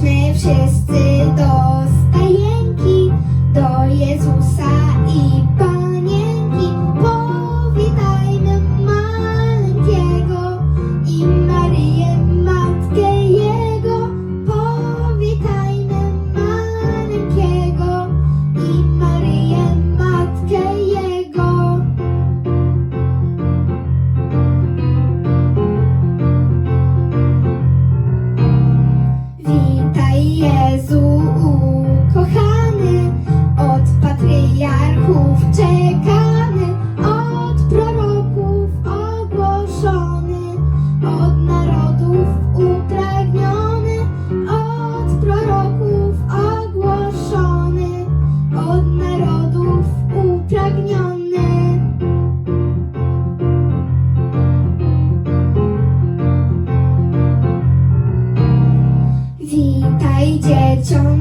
grzeszny wszyscy do stajenki, do Jezusa i Pana. It's on